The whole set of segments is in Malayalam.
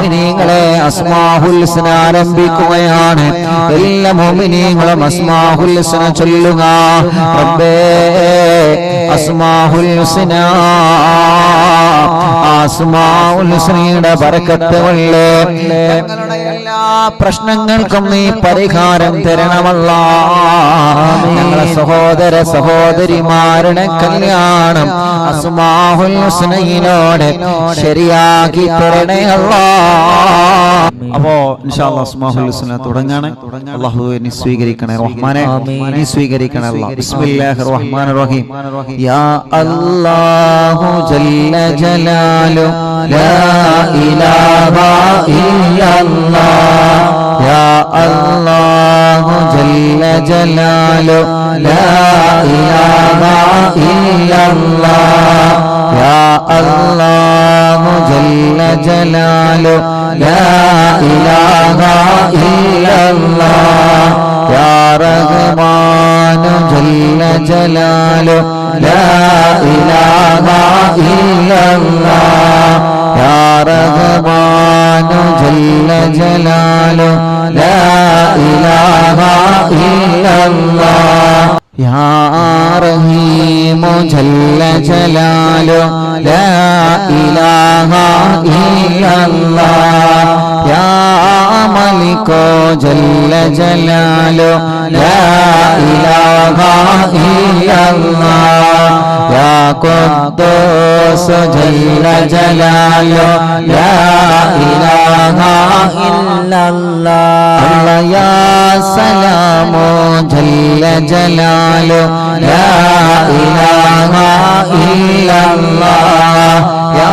മോമിനീങ്ങളെ അസ്മാഹുൽസന ആരംഭിക്കുകയാണ്. എല്ലാ മോമിനീങ്ങളും അസ്മാഹുൽസന ചൊല്ലുക. റബ്ബേ അസ്മാഹുൽസന ആസ്മാഉൽസനയുടെ ബറക്കത്ത് കൊള്ളേ. ഞങ്ങളുടെ എല്ലാ പ്രശ്നങ്ങൾക്കും നീ പരിഹാരം തരണമല്ല. ഞങ്ങളെ സഹോദര സഹോദരിമാരുടെ കല്യാണം അസ്മാഹുൽ ഹുസ്നയിലൂടെ ശരിയാക്കി തരണേ അല്ലാ. അപ്പോ ഇൻഷാല്ലാ അസ്മാഹുൽ ഹുസ്ന തുടങ്ങാണ്. അള്ളാഹു നീ സ്വീകരിക്കണേ. റഹ്മാനെ നീ സ്വീകരിക്കണേ അല്ലാഹ് ബിസ്മില്ലാഹിർ റഹ്മാനിർ റഹീം. യാ അല്ലാഹു ജല്ല ജലാലു ജല്ല ലാ ഇലാഹ ഇല്ലല്ലാഹ് യാ അല്ലാഹു ജല്ല ജലാലു ലാ ഇലാഹ ഇല്ലല്ലാഹ് യാ റഹ്മാനു ജല്ല ജലാലു ലാ ഇലാഹ ഇല്ലല്ലാഹ് യാ ജല്ല ജലാലു ലാ ഇലാഹ ഇല്ലല്ലാഹ്. യാ റഹീമു ജല്ല ജലാലു ലാ ഇലാഹ ഇല്ലല്ലാഹ് യാ മലികോ ജല്ല ജലാലു ലാ ഇലാഹ ഇല്ലല്ലാഹ് യാ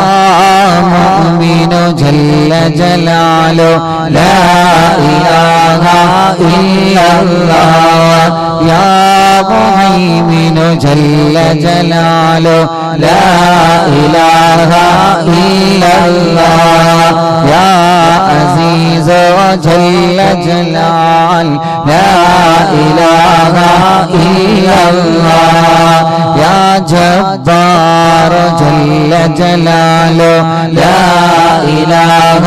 ഖുദ്ദൂസ് ജല്ല ജലാലു ലാ ഇലാഹ ഇല്ലല്ലാഹ് യാ സലാമു ജലാലു ജല്ല ജലാലു ലാ ഇലാഹ ഇല്ലല്ലാഹ്. യാ മുഹൈമിനു ജല്ല ജലാലു ലാ ഇലാഹ ഇല്ലല്ലാഹ്. യാ അസീസ് ജല്ല ജലാൽ ലാ ഇലാഹ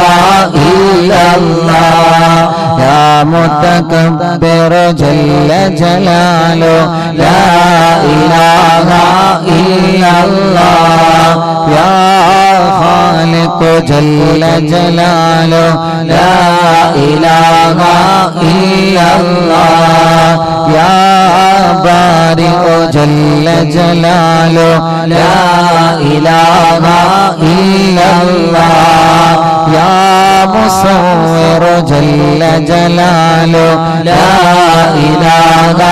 ഇല്ലല്ലാഹ് جل جلاله ജല്ല إله ലാ ഇലാഹ يا خالق جل ജല്ല لا ലാ ഇലാഹ الله يا بارئ ജല്ല جلاله ലാ ഇലാഹ إلا الله ബാരിഉ ജല്ല ജലാലു ലാ മുസവ്വിർ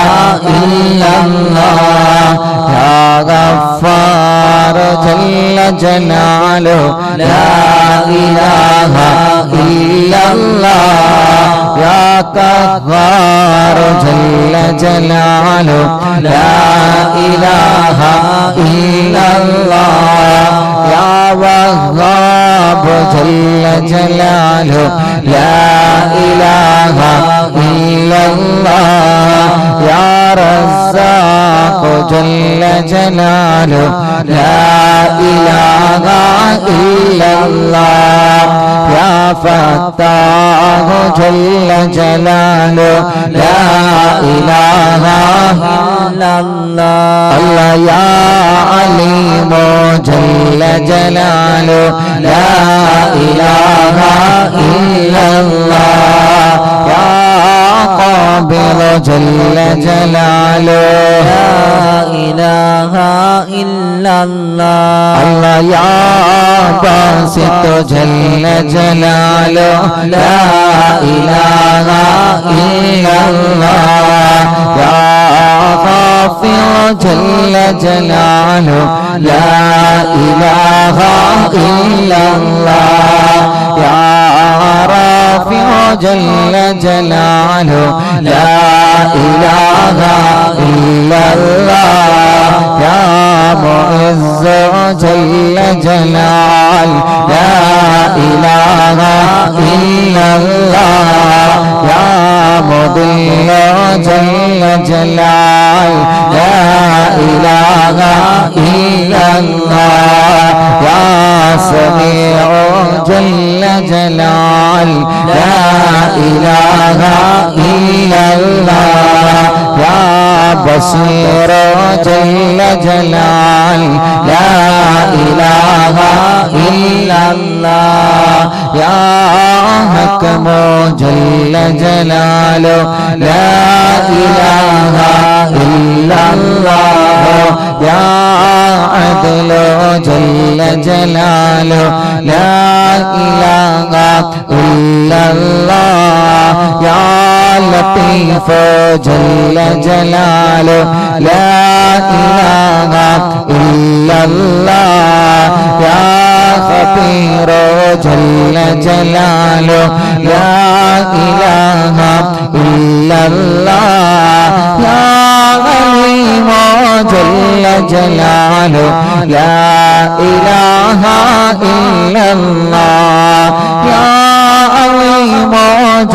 ജല്ല ജലാലു ലാ ഇലാഹ ഇല്ലല്ലാഹ് യാ ഗഫാർ ജല്ല ജലാലു ലാ ഇലാഹ ഇല്ലല്ലാഹ് യാ കഹാർ ജല്ല ജലാലു ലാ ഇലാഹ ഇല്ലല്ലാഹ് യാ വഹ്ഹാബ് ജല്ല ജലാലു ജല്ല ജലാലു ജല്ല ജലാലു ലാ ഇലാഹ ഇല്ലല്ലാഹ് അല്ലാ യാ അലീമു ജല്ല ജലാലു ഇലാഹ ഇല്ലല്ലാഹ് قابل جل جلاله لا إله إلا الله الله يا باسط جل جلاله لا إله إلا الله يا غافر جل جلاله لا إله إلا الله يا رافع جل جلاله لا إله إلا الله يا معز جل جلال لا إله إلا الله يا مضل جل جلال لا إله إلا الله يا سميع جل جلال لا إله إلا الله يا بصير جل جلال لا إله إلا الله يا حكم جل جلاله لا إله إلا الله يا عدل جل جلاله لا إله إلا الله يا لطيف جل جلاله لا إله إلا الله يا خبير جل جلاله لا إله إلا الله يا عليم جل جلاله لا إله إلا الله يا عليم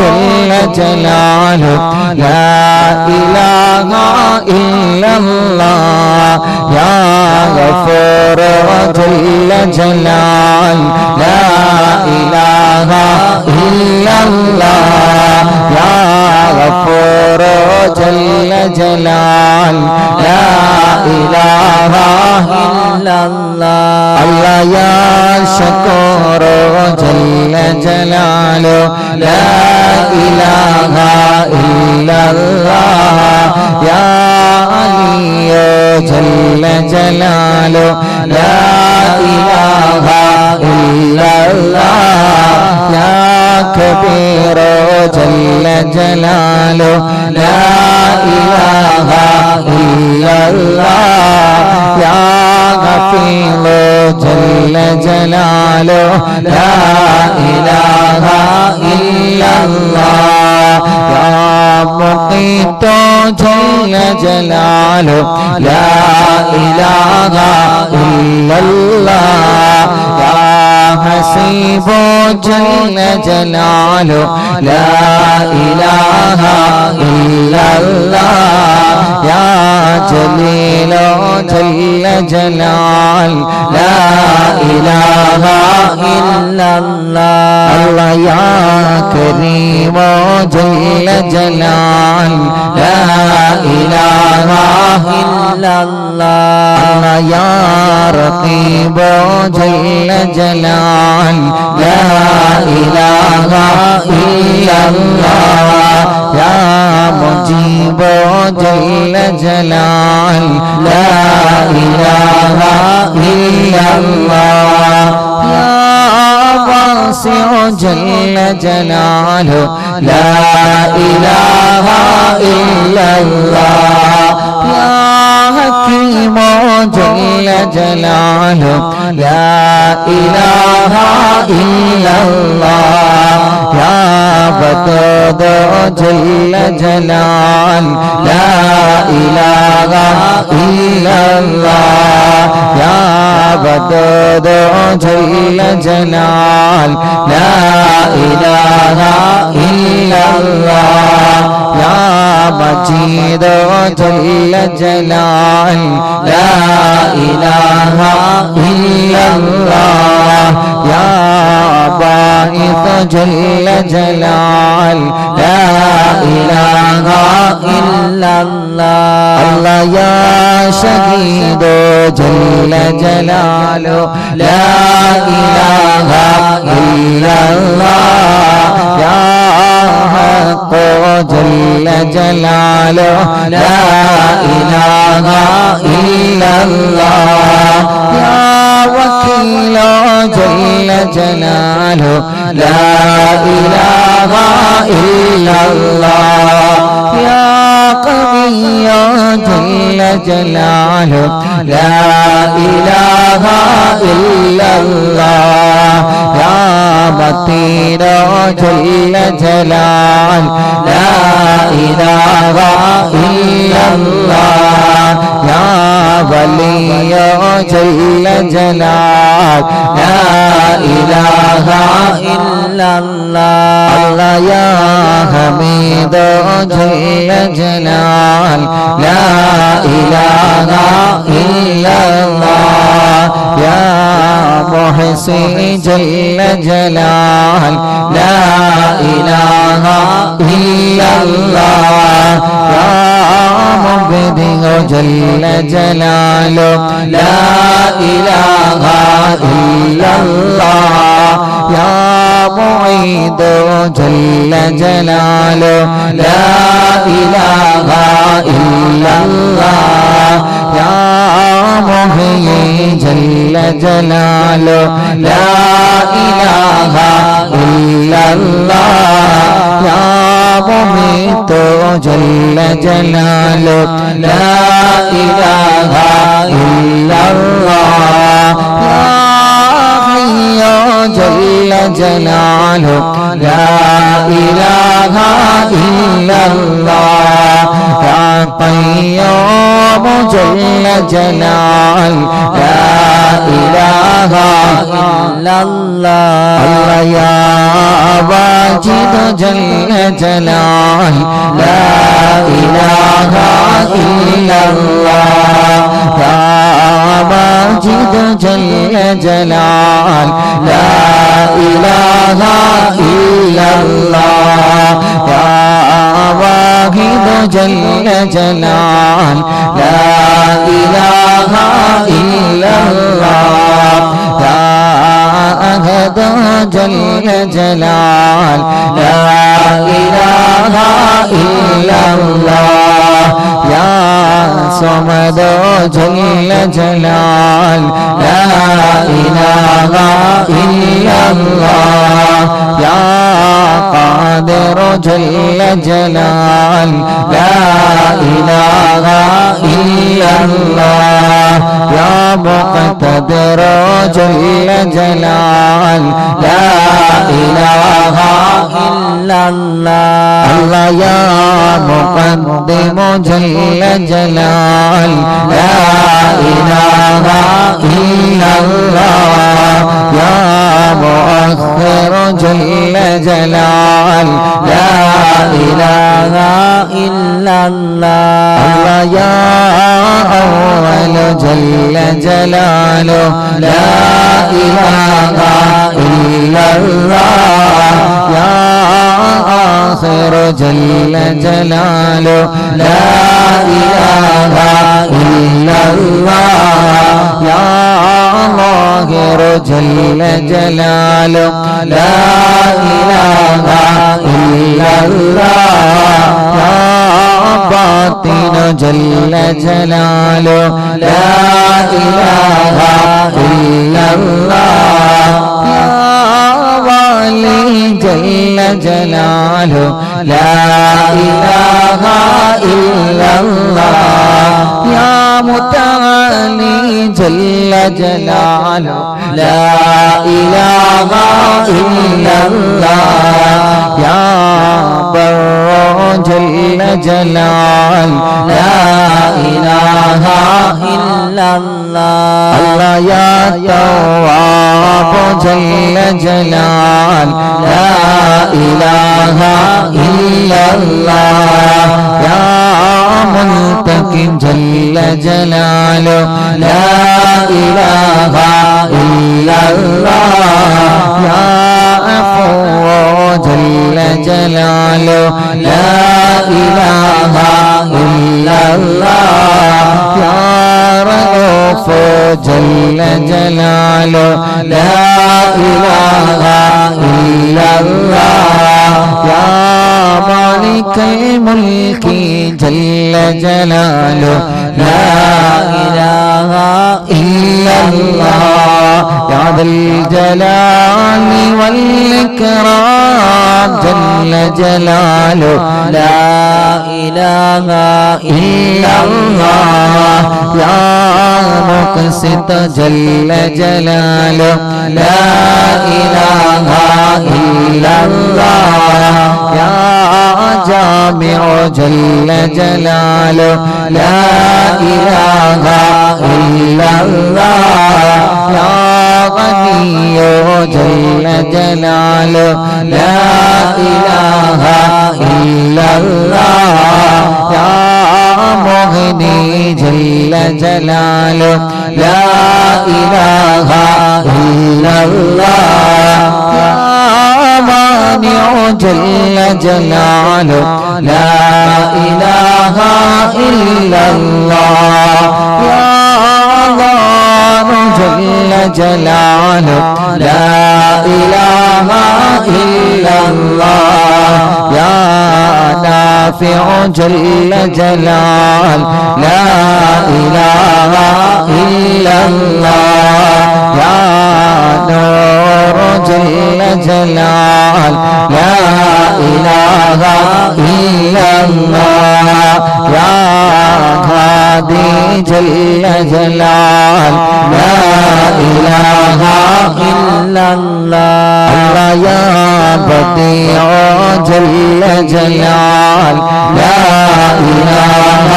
جل جلاله لا إله إلا الله يا غفور جل جلال لا إله إلا الله يا غفور جل جلال لا إله إلا الله الله يا شكور جل جلاله لا إله إلا الله يا علي جل جلاله لا إله إلا الله يا كبير جل جلاله لا إله إلا الله يا غفير ജല്ല ജലാലോ ലാ ഇലാഹ ഇല്ലല്ലാഹ് യാ മുഖീതോ ജലാലോ ലാ ഇലാഹ ഇല്ലല്ലാഹ് യാ ഹസീബോ ജല്ല ജലാലോ ലാ ഇലാഹ ഇല്ലല്ലാഹ് യാ ജലീലോ ജല്ല ജലാൽ ലാ ഇലാഹ ഇല്ലല്ലാഹ്. അല്ലാഹ് യാ കരീമോ ജല്ല ജലാൽ ലാ ഇലാഹ ഇല്ലല്ലാഹ്. അല്ലാഹ് യാ റഖീബോ ജല്ല ജലാൽ ലാ ഇലാഹ ഇല്ലല്ലാഹ്. جل جلال لا إله إلا الله يا مجيب جل جلال لا إله إلا الله يا واسع جل جلاله لا إله إلا الله يا حكيم جل جلاله لا إله إلا الله يا ودود جل جلال لا إله إلا الله يا ودود جل جلال لا إله إلا الله يا മജീദോ ജല്ല ജലാൽ ലാ ഇലാഹ ഇല്ലല്ലാഹ്. യാ ബാഇത ജല്ല ജലാൽ ലാ ഇലാഹ ഇല്ലല്ലാഹ്. അല്ലാ യാ ശഹീദോ ജല്ല ജലാലോ ലാ ഇലാഹ جل جلاله لا إله إلا الله يا وكيل جل جلاله لا إله إلا الله يا قوي جل جلاله لا إله إلا الله يا متين جل جلال لا إله إلا الله يا ولي جل جلال. لا إله إلا الله. الله يا حميد جل جلال. لا إله إلا الله. يا محصي جل جلال. لا إله إلا الله. يا ജല്ല ജലാലോ ലാ ഇലാഹ ഇല്ലല്ലാഹ്. യാ മുഈദ് ജല്ല ജലാലോ ലാ ഇലാഹ ഇല്ലല്ലാഹ്. യാ മുഹയ്യി ജല്ല ജലാലോ ലാ ഇലാഹ ഇല്ലല്ലാഹ്. യാ മുമീൻ إلا الله يا مميت جل جلاله لا إله إلا الله يا حي جل جلاله لا إله إلا الله يا قيوم جل جلال لا إله إلا अल्लाह या वाजिद जल जलाल ला इलाहा इल्लल्लाह या वाजिद जल जलाल ला इलाहा इल्लल्लाह या वाजिद जल जलाल جل جلال لا إله إلا الله يا صمد جل جلال لا إله إلا الله يا قادر جل جلال لا إله إلا الله يا مقتدر جل جلال لا إله إلا الله الله يا مقدم جل جلال لا إله إلا الله يا مؤخر جل جلال. لا إله إلا الله. الله يا أول جل جلاله. لا إله إلا الله. يا آخر جل جلاله. لا إله إلا الله. يا ظاهر جل جلاله لا إله إلا الله يا باطن جل جلاله لا إله إلا الله يا والي جل جلاله لا إله إلا الله يا متعالي جل جلاله لا إله إلا الله يا بر جل جلال لا إله إلا الله الله يا تواب جل جلال لا إله إلا الله يا منتقم جل جلاله لا إله إلا الله يا عفو جل جلاله لا إله إلا الله يا رؤوف جل جلاله لا إله إلا الله جل جلاله لا إله إلا الله. يا ذا الجلال والإكرام. ജല്ല ജലാലു. ലാ ഇലാഹ ഇല്ലല്ലാഹ്. യാ മുഖ്സിത ജല്ല ജലാലു. ലാ ഇലാഹ ഇല്ലല്ലാഹ്. യാ ജാമിഉ ജല്ല ജലാലു. ലാ ഇലാഹ ഇല്ലല്ലാഹ്. യാ غنيو جل جلاله لا إله إلا الله يا مغني جل جلاله لا إله إلا الله مانع جل جلاله لا إله إلا الله جلاله لا إله إلا الله يا نافع جل جلال لا إله إلا الله يا نور جل جلال لا إله إلا الله يا ഹാദി ജല്ല ജലാൽ ലാ ഇലാഹ ഇല്ലല്ലാഹ്. അല്ലാഹ യാ ബദിഉ ജല്ല ജലാൽ ലാ ഇലാഹ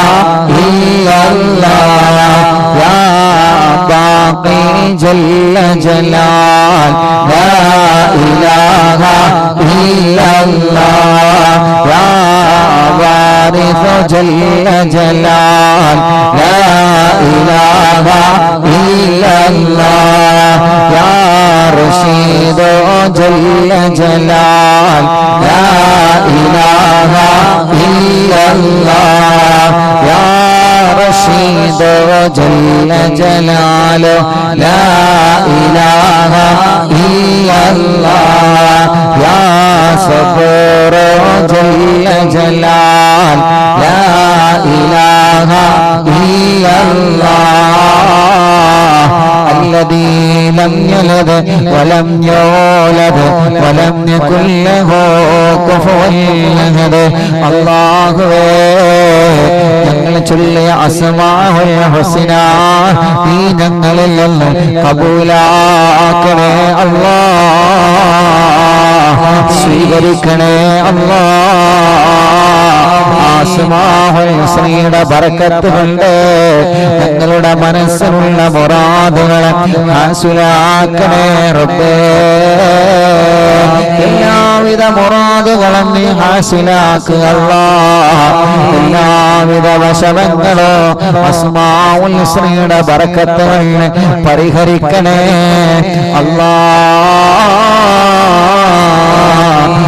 ഇല്ലല്ലാഹ്. യാ ബാഖി ജല്ല ജലാൽ ലാ ഇലാഹ ഇല്ലല്ലാഹ്. യാ إلا الله يا وارث جل جلال لا إله إلا الله يا رشيد جل جلال لا إله إلا الله يا رشيد جل جلاله لا إله إلا الله يا صبور جل جلال الذي لم يلد ولم يولد ولم يكن له كفوا أحد الله ഞങ്ങൾ ചൊല്ലിയ അസമാഹുൽ ഹുസ്ന നീ ഞങ്ങളിൽ നിന്ന് കബൂലാക്കണേ അല്ലാ സ്വീകരിക്കണേ അല്ലാ ഹുസ്നയുടെ ബർക്കത്ത് കൊണ്ട് ഞങ്ങളുടെ മനസ്സിലുള്ള മുറാദുകളെ ഹാസുലാക്കണേ റബ്ബേ. എല്ലാവിധ മുറാദുകളും നീ ഹാസിലാക്കുക അല്ലാ എല്ലാവിധ വശവങ്ങളോ അസ്മാഉൽ ഹുസ്നയുടെ ബറക്കത്തുകൾ പരിഹരിക്കണേ. അല്ലാ